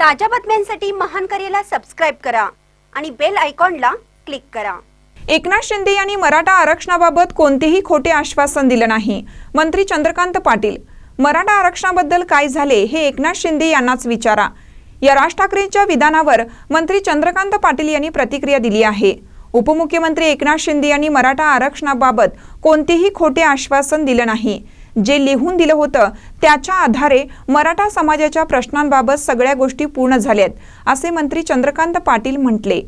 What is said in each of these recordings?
ताज्या बातम्यांसाठी महान करेला सबस्क्राईब करा आणि बेल आयकॉनला क्लिक करा. एकनाथ शिंदे यांनी मराठा आरक्षणाबाबत कोणतेही खोटे आश्वासन दिलं नाही. मंत्री चंद्रकांत पाटील मराठा आरक्षणाबद्दल काय झाले हे एकनाथ शिंदे यांनाच विचारा. या राज ठाकरेंच्या विधानावर मंत्री चंद्रकांत पाटील यांनी प्रतिक्रिया दिली आहे. उपमुख्यमंत्री एकनाथ शिंदे यांनी मराठा आरक्षणाबाबत कोणतेही खोटे आश्वासन दिलं नाही. जे लिहून दिलं होतं त्याच्या आधारे मराठा समाजाच्या प्रश्नांबाबत सगळ्या गोष्टी पूर्ण झाल्यात असे मंत्री चंद्रकांत पाटील म्हटले.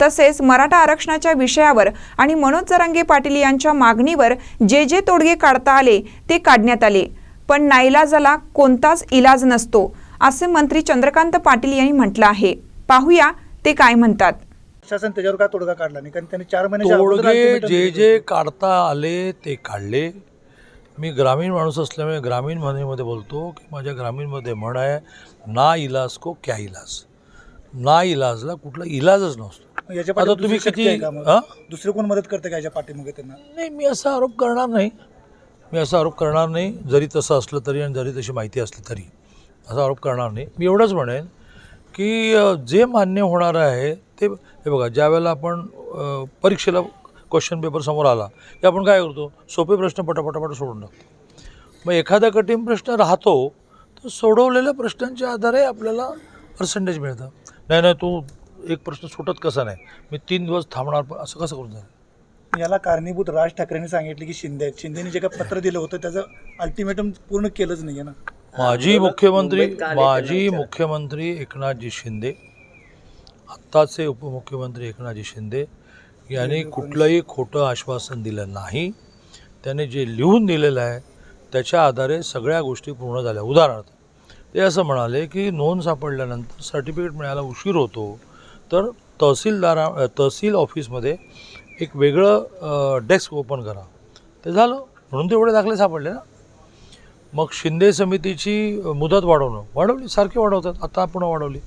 तसेच मराठा आरक्षणाच्या विषयावर आणि मनोज जरांगे पाटील यांच्या मागणीवर जे जे तोडगे काढता आले ते काढण्यात आले. पण नाईलाजाला कोणताच इलाज नसतो असे मंत्री चंद्रकांत पाटील यांनी म्हटलं आहे. पाहूया ते काय म्हणतात. शासन त्याच्यावर काय तोडगा काढला नाही? कारण त्यांनी चार ultimatum जे जे काढता आले ते काढले. मी ग्रामीण माणूस असल्यामुळे ग्रामीण म्हणीमध्ये बोलतो की माझ्या ग्रामीणमध्ये म्हण आहे ना इलाज को क्या इलाज. ना इलाजला कुठला इलाजच नसतो. याच्या आता तुम्ही किती दुसरे कोण मदत करते का याच्या पाठीमागे त्यांना? नाही मी असा आरोप करणार नाही. मी असा आरोप करणार नाही जरी तसं असलं तरी आणि जरी तशी माहिती असली तरी. असा आरोप करणार नाही. मी एवढंच म्हणेन की जे मान्य होणार आहे ते हे बघा ज्या वेळेला आपण परीक्षेला क्वेश्चन पेपर समोर आला. की आपण काय करतो? सोपे प्रश्न पटापटापट सोडून टाकतो. मग एखादा कठीण प्रश्न राहतो तर सोडवलेल्या प्रश्नांच्या आधारे आपल्याला पर्सेंटेज मिळतं. नाही नाही तू एक प्रश्न सुटत कसा नाही? मी तीन दिवस थांबणार पण असं कसं करून जाईल याला कारणीभूत राज ठाकरेंनी सांगितले की शिंदे शिंदेनी जे काही पत्र दिलं होतं त्याचं अल्टिमेटम पूर्ण केलंच नाही ना. माजी मुख्यमंत्री माजी मुख्यमंत्री एकनाथजी शिंदे आत्ताचे उपमुख्यमंत्री एकनाथजी शिंदे याने कुठलंही खोटं आश्वासन दिलं नाही. त्याने जे लिहून दिलेलं आहे त्याच्या आधारे सगळ्या गोष्टी पूर्ण झाल्या. उदाहरणार्थ ते असं म्हणाले की नोंद सापडल्यानंतर सर्टिफिकेट मिळायला उशीर होतो तर तहसीलदारा तहसील ऑफिसमध्ये एक वेगळं डेस्क ओपन करा. ते झालं. म्हणून तेवढे दाखले सापडले ना. मग शिंदे समितीची मुदत वाढवणं. वाढवली सारखी वाढवतात. आता पुन्हा वाढवली.